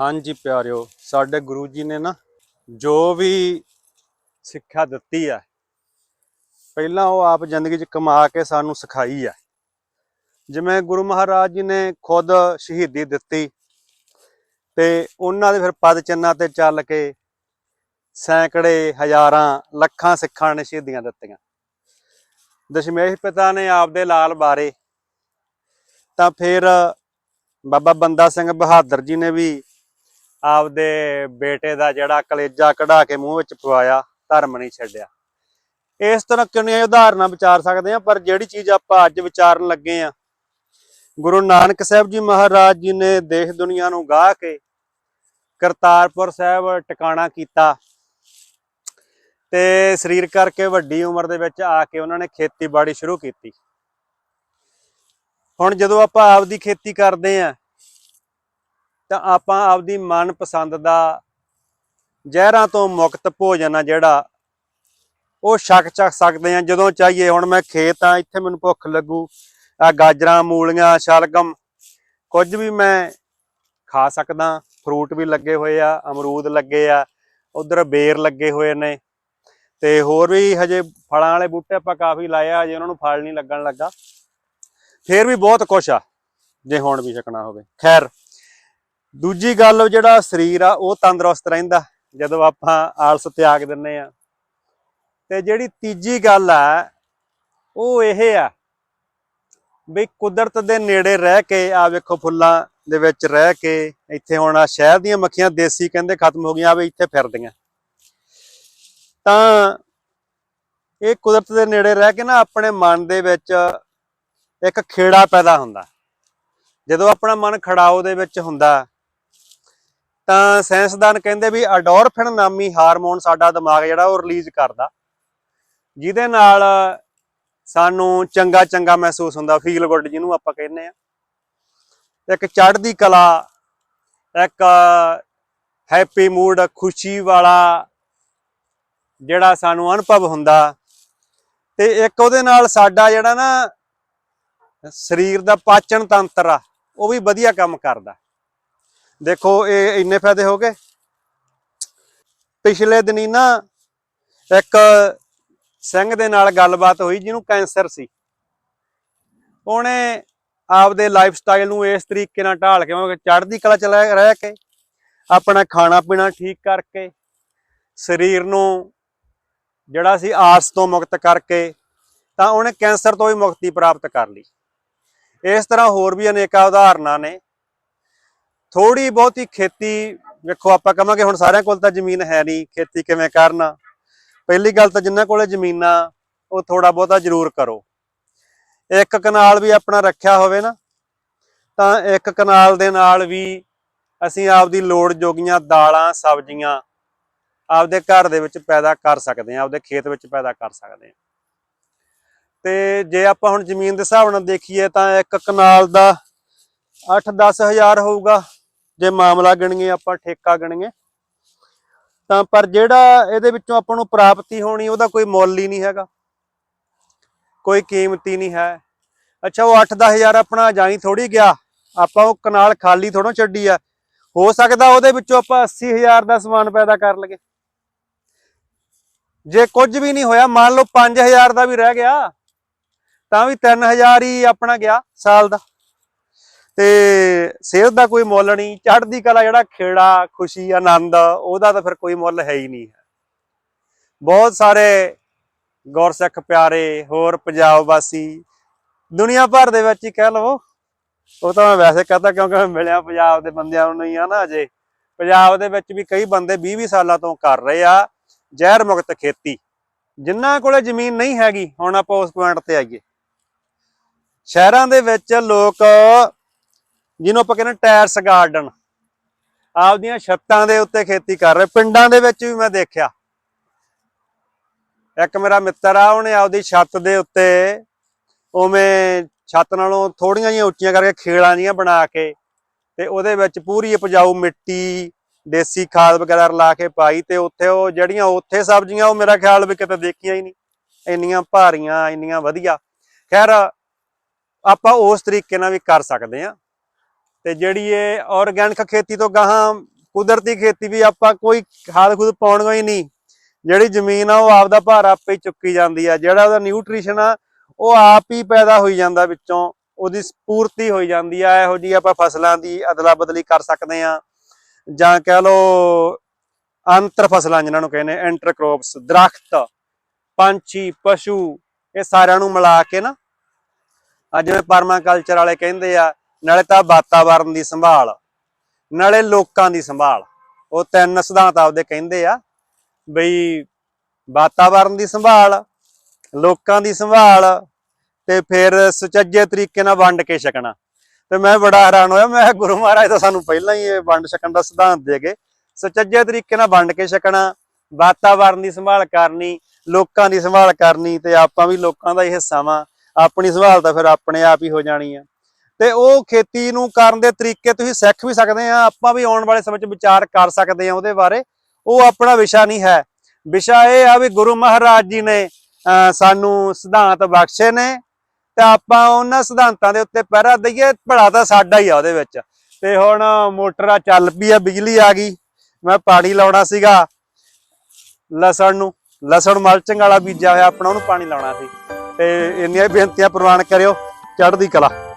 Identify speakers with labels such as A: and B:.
A: ਹਾਂਜੀ ਪਿਆਰਿਓ, ਸਾਡੇ ਗੁਰੂ ਜੀ ਨੇ ਨਾ ਜੋ ਵੀ ਸਿੱਖਿਆ ਦਿੱਤੀ ਹੈ ਪਹਿਲਾਂ ਉਹ ਆਪ ਜ਼ਿੰਦਗੀ 'ਚ ਕਮਾ ਕੇ ਸਾਨੂੰ ਸਿਖਾਈ ਹੈ ਜਿਵੇਂ ਗੁਰੂ ਮਹਾਰਾਜ ਜੀ ਨੇ ਖੁਦ ਸ਼ਹੀਦੀ ਦਿੱਤੀ ਤੇ ਉਹਨਾਂ ਦੇ ਫਿਰ ਪਦ ਚਿੰਨ੍ਹਾਂ ਤੇ ਚੱਲ ਕੇ ਸੈਂਕੜੇ, ਹਜ਼ਾਰਾਂ, ਲੱਖਾਂ ਸਿੱਖਾਂ ਨੇ ਸ਼ਹੀਦੀਆਂ ਦਿੱਤੀਆਂ। ਦਸ਼ਮੇਸ਼ ਪਿਤਾ ਨੇ ਆਪਦੇ ਲਾਲ ਬਾਰੇ ਤਾਂ ਫਿਰ ਬਾਬਾ ਬੰਦਾ ਸਿੰਘ ਬਹਾਦਰ ਜੀ ਨੇ ਵੀ ਆਪਦੇ ਬੇਟੇ ਦਾ ਜਿਹੜਾ ਕਲੇਜਾ ਕਢਾ ਕੇ ਮੂੰਹ ਵਿੱਚ ਪਵਾਇਆ, ਧਰਮ ਨਹੀਂ ਛੱਡਿਆ। ਇਸ ਤਰ੍ਹਾਂ ਕਿੰਨੀਆਂ ਉਦਾਹਰਨਾਂ ਵਿਚਾਰ ਸਕਦੇ ਆ ਪਰ ਜਿਹੜੀ ਚੀਜ਼ ਆਪਾਂ ਅੱਜ ਵਿਚਾਰਨ ਲੱਗੇ ਆ ਗੁਰੂ ਨਾਨਕ ਸਾਹਿਬ ਜੀ ਮਹਾਰਾਜ ਜੀ ਨੇ ਦੇਸ਼ ਦੁਨੀਆ ਨੂੰ ਗਾਹ ਕੇ ਕਰਤਾਰਪੁਰ ਸਾਹਿਬ ਟਿਕਾਣਾ ਕੀਤਾ ਤੇ ਸਰੀਰ ਕਰਕੇ ਵੱਡੀ ਉਮਰ ਦੇ ਵਿੱਚ ਆ ਕੇ ਉਹਨਾਂ ਨੇ ਖੇਤੀਬਾੜੀ ਸ਼ੁਰੂ ਕੀਤੀ। ਹੁਣ ਜਦੋਂ ਆਪਾਂ ਆਪਦੀ ਖੇਤੀ ਕਰਦੇ ਆ ਤਾਂ ਆਪਾਂ ਆਪਦੀ ਮਨਪਸੰਦ ਦਾ ਜ਼ਹਿਰਾਂ ਤੋਂ ਮੁਕਤ ਭੋਜਨ ਆ ਜਿਹੜਾ, ਉਹ ਛਕ ਚੱਕ ਸਕਦੇ ਆ ਜਦੋਂ ਚਾਹੀਏ ਹੁਣ ਮੈਂ ਖੇਤ ਆ, ਇੱਥੇ ਮੈਨੂੰ ਭੁੱਖ ਲੱਗੂ। ਆ ਗਾਜਰਾਂ, ਮੂਲੀਆਂ, ਸ਼ਲਗਮ, ਕੁਝ ਵੀ ਮੈਂ ਖਾ ਸਕਦਾ। ਫਰੂਟ ਵੀ ਲੱਗੇ ਹੋਏ ਆ, ਅਮਰੂਦ ਲੱਗੇ ਆ, ਉਧਰ ਬੇਰ ਲੱਗੇ ਹੋਏ ਨੇ। ਤੇ ਹੋਰ ਵੀ ਹਜੇ ਫਲਾਂ ਵਾਲੇ ਬੂਟੇ ਆਪਾਂ ਕਾਫੀ ਲਾਏ ਆ, ਹਜੇ ਉਹਨਾਂ ਨੂੰ ਫਲ ਨਹੀਂ ਲੱਗਣ ਲੱਗਾ। ਫੇਰ ਵੀ ਬਹੁਤ ਕੁਛ ਆ, ਜੇ ਹੁਣ ਵੀ ਛਕਣਾ ਹੋਵੇ। ਖੈਰ। ਦੂਜੀ ਗੱਲ ਜਿਹੜਾ ਸਰੀਰ ਆ, ਉਹ ਤੰਦਰੁਸਤ ਰਹਿੰਦਾ, ਜਦੋਂ ਆਪਾਂ ਆਲਸ ਤਿਆਗ ਦਿੰਨੇ ਆ ਤੇ ਜਿਹੜੀ ਤੀਜੀ ਗੱਲ ਆ, ਉਹ ਇਹ ਆ ਵੀ ਕੁਦਰਤ ਦੇ ਨੇੜੇ ਰਹਿ ਕੇ ਆ ਵੇਖੋ ਫੁੱਲਾਂ ਦੇ ਵਿੱਚ ਰਹਿ ਕੇ, ਇੱਥੇ ਹੁਣ ਆ ਸ਼ਹਿਰ ਦੀਆਂ ਮੱਖੀਆਂ ਦੇਸੀ ਕਹਿੰਦੇ ਖਤਮ ਹੋ ਗਈਆਂ ਆ ਵੀ ਇੱਥੇ ਫਿਰਦੀਆਂ। ਤਾਂ ਇਹ ਕੁਦਰਤ ਦੇ ਨੇੜੇ ਰਹਿ ਕੇ ਨਾ, ਆਪਣੇ ਮਨ ਦੇ ਵਿੱਚ ਇੱਕ ਖੇੜਾ ਪੈਦਾ ਹੁੰਦਾ। ਜਦੋਂ ਆਪਣਾ ਮਨ ਖੜਾਓ ਦੇ ਵਿੱਚ ਹੁੰਦਾ ਤਾਂ ਸਾਇੰਸਦਾਨ ਕਹਿੰਦੇ ਵੀ ਅਡੋਰਫਿਨ ਨਾਮੀ ਹਾਰਮੋਨ ਸਾਡਾ ਦਿਮਾਗ ਜਿਹੜਾ ਉਹ ਰਿਲੀਜ਼ ਕਰਦਾ। ਜਿਹਦੇ ਨਾਲ ਸਾਨੂੰ ਚੰਗਾ ਚੰਗਾ ਮਹਿਸੂਸ ਹੁੰਦਾ ਫੀਲ ਗੁੱਡ ਜਿਹਨੂੰ ਆਪਾਂ ਕਹਿੰਦੇ ਆ ਇੱਕ ਚੜ੍ਹਦੀ ਕਲਾ, ਇੱਕ ਹੈਪੀ ਮੂਡ ਖੁਸ਼ੀ ਵਾਲਾ ਜਿਹੜਾ ਸਾਨੂੰ ਅਨੁਭਵ ਹੁੰਦਾ। ਤੇ ਇੱਕ ਉਹਦੇ ਨਾਲ ਸਾਡਾ ਜਿਹੜਾ ਨਾ ਸਰੀਰ ਦਾ ਪਾਚਨ ਤੰਤਰ ਆ, ਉਹ ਵੀ ਵਧੀਆ ਕੰਮ ਕਰਦਾ। ਦੇਖੋ, ਇਹ ਇੰਨੇ ਫਾਇਦੇ ਹੋ ਗਏ। ਪਿਛਲੇ ਦਿਨੀ ਨਾ ਇੱਕ ਸਿੰਘ ਦੇ ਨਾਲ ਗੱਲਬਾਤ ਹੋਈ, ਜਿਹਨੂੰ ਕੈਂਸਰ ਸੀ। ਉਹਨੇ ਆਪਦੇ ਲਾਈਫ ਸਟਾਈਲ ਨੂੰ ਇਸ ਤਰੀਕੇ ਨਾਲ ਢਾਲ ਕੇ ਮਤਲਬ ਚੜ੍ਹਦੀ ਕਲਾ ਚ ਰਹਿ ਕੇ, ਆਪਣਾ ਖਾਣਾ ਪੀਣਾ ਠੀਕ ਕਰਕੇ, ਸਰੀਰ ਨੂੰ ਜਿਹੜਾ ਸੀ ਆਸ ਤੋਂ ਮੁਕਤ ਕਰਕੇ, ਤਾਂ ਉਹਨੇ ਕੈਂਸਰ ਤੋਂ ਵੀ ਮੁਕਤੀ ਪ੍ਰਾਪਤ ਕਰ ਲਈ। ਇਸ ਤਰ੍ਹਾਂ ਹੋਰ ਵੀ ਅਨੇਕਾਂ ਉਦਾਹਰਨਾਂ ਨੇ। ਥੋੜੀ ਬਹੁਤੀ ਖੇਤੀ ਵੇਖੋ ਆਪਾਂ ਕਹਾਂਗੇ ਹੁਣ ਸਾਰਿਆਂ ਕੋਲ ਤਾਂ ਜ਼ਮੀਨ ਹੈ ਨਹੀਂ, ਖੇਤੀ ਕਿਵੇਂ ਕਰਨਾ? ਪਹਿਲੀ ਗੱਲ ਤਾਂ ਜਿਨ੍ਹਾਂ ਕੋਲੇ ਜ਼ਮੀਨਾਂ, ਉਹ ਥੋੜਾ ਬਹੁਤਾ ਜ਼ਰੂਰ ਕਰੋ। ਇੱਕ ਕਨਾਲ ਵੀ ਆਪਣਾ ਰੱਖਿਆ ਹੋਵੇ ਨਾ, ਤਾਂ ਇੱਕ ਕਨਾਲ ਦੇ ਨਾਲ ਵੀ ਅਸੀਂ ਆਪਦੀ ਲੋੜ ਜੋਗੀਆਂ ਦਾਲਾਂ, ਸਬਜ਼ੀਆਂ ਆਪਦੇ ਘਰ ਦੇ ਵਿੱਚ ਪੈਦਾ ਕਰ ਸਕਦੇ ਹਾਂ, ਆਪਦੇ ਖੇਤ ਵਿੱਚ ਪੈਦਾ ਕਰ ਸਕਦੇ ਹਾਂ। ਤੇ ਜੇ ਆਪਾਂ ਹੁਣ ਜ਼ਮੀਨ ਦੇ ਹਿਸਾਬ ਨਾਲ ਦੇਖੀਏ ਤਾਂ ਇੱਕ ਕਨਾਲ ਦਾ 8-10 ਹਜ਼ਾਰ ਹੋਊਗਾ। ਜੇ ਮਾਮਲਾ ਗਣੀਏ, ਆਪਾਂ ਠੇਕਾ ਗਣੀਏ, ਤਾਂ ਪਰ ਜਿਹੜਾ ਇਹਦੇ ਵਿੱਚੋਂ ਆਪਾਂ ਨੂੰ ਪ੍ਰਾਪਤੀ ਹੋਣੀ, ਉਹਦਾ ਕੋਈ ਮੁੱਲ ਹੀ ਨਹੀਂ ਹੈਗਾ। ਕੋਈ ਕੀਮਤੀ ਨਹੀਂ ਹੈ। ਅੱਛਾ, ਉਹ 8-10 ਹਜ਼ਾਰ ਆਪਣਾ ਜਾਈ ਥੋੜੀ ਗਿਆ। ਆਪਾਂ ਉਹ ਕਨਾਲ ਖਾਲੀ ਥੋੜੋਂ ਛੱਡੀ ਆ। ਹੋ ਸਕਦਾ ਉਹਦੇ ਵਿੱਚੋਂ ਆਪਾਂ 80000 ਦਾ ਸਮਾਨ ਪੈਦਾ ਕਰ ਲਗੇ ਜੇ ਕੁਝ ਵੀ ਨਹੀਂ ਹੋਇਆ, ਮੰਨ ਲਓ 5000 ਦਾ ਵੀ ਰਹਿ ਗਿਆ, ਤਾਂ ਵੀ 3000 ਹੀ ਆਪਣਾ ਗਿਆ ਸਾਲ ਦਾ। ਤੇ ਸਿਹਤ ਦਾ ਕੋਈ ਮੁੱਲ ਨਹੀਂ, ਚੜ੍ਹਦੀ ਕਲਾ ਜਿਹੜਾ ਖੇੜਾ, ਖੁਸ਼ੀ, ਆਨੰਦ, ਉਹਦਾ ਤਾਂ ਫਿਰ ਕੋਈ ਮੁੱਲ ਹੈ ਹੀ ਨਹੀਂ ਹੈ। ਬਹੁਤ ਸਾਰੇ ਗੁਰਸਿੱਖ ਪਿਆਰੇ, ਹੋਰ ਪੰਜਾਬ ਵਾਸੀ, ਦੁਨੀਆ ਭਰ ਦੇ ਵਿੱਚ ਹੀ ਕਹਿ ਲਵੋ, ਉਹ ਤਾਂ ਮੈਂ ਵੈਸੇ ਕਹਤਾ ਕਿਉਂਕਿ ਮੈਂ ਮਿਲਿਆ ਪੰਜਾਬ ਦੇ ਬੰਦਿਆਂ ਨੂੰ ਨਹੀਂ ਆ ਨਾ ਅਜੇ। ਪੰਜਾਬ ਦੇ ਵਿੱਚ ਵੀ ਕਈ ਬੰਦੇ 20-20 ਸਾਲਾਂ ਤੋਂ ਕਰ ਰਹੇ ਆ, ਜ਼ਹਿਰ ਮੁਕਤ ਖੇਤੀ। ਜਿਨ੍ਹਾਂ ਕੋਲੇ ਜ਼ਮੀਨ ਨਹੀਂ ਹੈਗੀ, ਹੁਣ ਆਪਾਂ ਉਸ ਪੁਆਇੰਟ ਤੇ ਆਈਏ। ਸ਼ਹਿਰਾਂ ਦੇ ਵਿੱਚ ਲੋਕ ਜਿਹਨੂੰ ਆਪਾਂ ਕਹਿੰਦੇ ਟੈਰਸ ਗਾਰਡਨ। ਆਪਦੀਆਂ ਛੱਤਾਂ ਦੇ ਉੱਤੇ ਖੇਤੀ ਕਰ ਰਹੇ। ਪਿੰਡਾਂ ਦੇ ਵਿੱਚ ਵੀ ਮੈਂ ਦੇਖਿਆ। ਇੱਕ ਮੇਰਾ ਮਿੱਤਰ ਆ, ਉਹਨੇ ਆਪਦੀ ਛੱਤ ਦੇ ਉੱਤੇ ਉਵੇਂ ਛੱਤ ਨਾਲੋਂ ਥੋੜੀਆਂ ਜਿਹੀਆਂ ਉੱਚੀਆਂ ਕਰਕੇ ਖੇਲਾਂ ਜੀਆਂ ਬਣਾ ਕੇ ਤੇ ਉਹਦੇ ਵਿੱਚ ਪੂਰੀ ਉਪਜਾਊ ਮਿੱਟੀ, ਦੇਸੀ ਖਾਦ ਵਗੈਰਾ ਲਾ ਕੇ ਪਾਈ ਤੇ ਉੱਥੇ ਉਹ ਜਿਹੜੀਆਂ ਉੱਥੇ ਸਬਜ਼ੀਆਂ, ਉਹ ਮੇਰਾ ਖਿਆਲ ਵੀ ਕਿਤੇ ਦੇਖੀਆਂ ਹੀ ਨਹੀਂ। ਇੰਨੀਆਂ ਭਾਰੀਆਂ, ਇੰਨੀਆਂ ਵਧੀਆ। ਖੈਰ, ਆਪਾਂ ਉਸ ਤਰੀਕੇ ਨਾਲ ਵੀ ਕਰ ਸਕਦੇ ਆ ਤੇ ਜਿਹੜੀ ਇਹ ਆਰਗੈਨਿਕ ਖੇਤੀ ਤੋਂ ਗਾਹਾਂ ਕੁਦਰਤੀ ਖੇਤੀ ਵੀ ਆਪਾਂ ਕੋਈ ਖਾਦ ਖੁਦ ਪਾਉਣਾ ਹੀ ਨਹੀਂ। ਜਿਹੜੀ ਜ਼ਮੀਨ ਆ ਉਹ ਆਪ ਦਾ ਭਾਰ ਆਪੇ ਚੁੱਕੀ ਜਾਂਦੀ ਆ। ਜਿਹੜਾ ਉਹਦਾ ਨਿਊਟ੍ਰੀਸ਼ਨ ਆ, ਉਹ ਆਪ ਹੀ ਪੈਦਾ ਹੋਈ ਜਾਂਦਾ ਵਿੱਚੋਂ। ਉਹਦੀ ਪੂਰਤੀ ਹੋਈ ਜਾਂਦੀ ਆ। ਇਹੋ ਜੀ ਆਪਾਂ ਫਸਲਾਂ ਦੀ ਅਦਲਾ ਬਦਲੀ ਕਰ ਸਕਦੇ ਆ। ਜਾਂ ਕਹਿ ਲਓ ਅੰਤਰ ਫਸਲਾਂ ਜਿਹਨਾਂ ਨੂੰ ਕਹਿੰਦੇ ਐਂਟਰ ਇੰਟਰਕ੍ਰੋਪਸ ਦਰਖਤ, ਪੰਛੀ, ਪਸ਼ੂ, ਇਹ ਸਾਰਿਆਂ ਨੂੰ ਮਿਲਾ ਕੇ ਨਾ ਅੱਜ ਜਿਵੇਂ ਪਰਮਾਕਲਚਰ ਵਾਲੇ ਕਹਿੰਦੇ ਆ ਨਾਲੇ ਤਾਂ ਵਾਤਾਵਰਨ ਦੀ ਸੰਭਾਲ, ਨਾਲੇ ਲੋਕਾਂ ਦੀ ਸੰਭਾਲ। ਉਹ ਤਿੰਨ ਸਿਧਾਂਤ ਆਪਦੇ ਕਹਿੰਦੇ ਆ ਬਈ ਵਾਤਾਵਰਨ ਦੀ ਸੰਭਾਲ, ਲੋਕਾਂ ਦੀ ਸੰਭਾਲ ਤੇ ਫਿਰ ਸੁਚੱਜੇ ਤਰੀਕੇ ਨਾਲ ਵੰਡ ਕੇ ਛਕਣਾ। ਤੇ ਮੈਂ ਬੜਾ ਹੈਰਾਨ ਹੋਇਆ, ਮੈਂ ਗੁਰੂ ਮਹਾਰਾਜ ਤਾਂ ਸਾਨੂੰ ਪਹਿਲਾਂ ਹੀ ਇਹ ਵੰਡ ਛਕਣ ਦਾ ਸਿਧਾਂਤ ਦੇ ਗਏ। ਸੁਚੱਜੇ ਤਰੀਕੇ ਨਾਲ ਵੰਡ ਕੇ ਛਕਣਾ, ਵਾਤਾਵਰਨ ਦੀ ਸੰਭਾਲ ਕਰਨੀ, ਲੋਕਾਂ ਦੀ ਸੰਭਾਲ ਕਰਨੀ ਤੇ ਆਪਾਂ ਵੀ ਲੋਕਾਂ ਦਾ ਹੀ ਹਿੱਸਾ ਵਾਂ। ਆਪਣੀ ਸੰਭਾਲ ਤਾਂ ਫਿਰ ਆਪਣੇ ਆਪ ਹੀ ਹੋ ਜਾਣੀ ਆ। ਤੇ ਉਹ ਖੇਤੀ ਨੂੰ ਕਰਨ ਦੇ ਤਰੀਕੇ ਤੁਸੀਂ ਸਿੱਖ ਵੀ ਸਕਦੇ ਆ, ਆਪਾਂ ਵੀ ਆਉਣ ਵਾਲੇ ਸਮੇਂ 'ਚ ਵਿਚਾਰ ਕਰ ਸਕਦੇ ਆ ਉਹਦੇ ਬਾਰੇ। ਉਹ ਆਪਣਾ ਵਿਸ਼ਾ ਨਹੀਂ ਹੈ। ਵਿਸ਼ਾ ਇਹ ਆ ਵੀ ਗੁਰੂ ਮਹਾਰਾਜ ਜੀ ਨੇ ਅਹ ਸਾਨੂੰ ਸਿਧਾਂਤ ਬਖਸ਼ੇ ਨੇ ਤੇ ਆਪਾਂ ਉਹਨਾਂ ਸਿਧਾਂਤਾਂ ਦੇ ਉੱਤੇ ਪਹਿਰਾ ਦਈਏ, ਭਲਾ ਤਾਂ ਸਾਡਾ ਹੀ ਆ ਉਹਦੇ ਵਿੱਚ। ਤੇ ਹੁਣ ਮੋਟਰਾਂ ਚੱਲ ਪਈ ਆ, ਬਿਜਲੀ ਆ ਗਈ। ਮੈਂ ਪਾਣੀ ਲਾਉਣਾ ਸੀਗਾ, ਲਸਣ ਨੂੰ। ਲਸਣ ਮਲਚਿੰਗ ਵਾਲਾ ਬੀਜਿਆ ਹੋਇਆ, ਆਪਣਾ ਉਹਨੂੰ ਪਾਣੀ ਲਾਉਣਾ ਸੀ। ਤੇ ਇੰਨੀਆਂ ਬੇਨਤੀਆਂ ਪ੍ਰਵਾਨ ਕਰਿਓ, ਚੜ੍ਹਦੀ ਕਲਾ।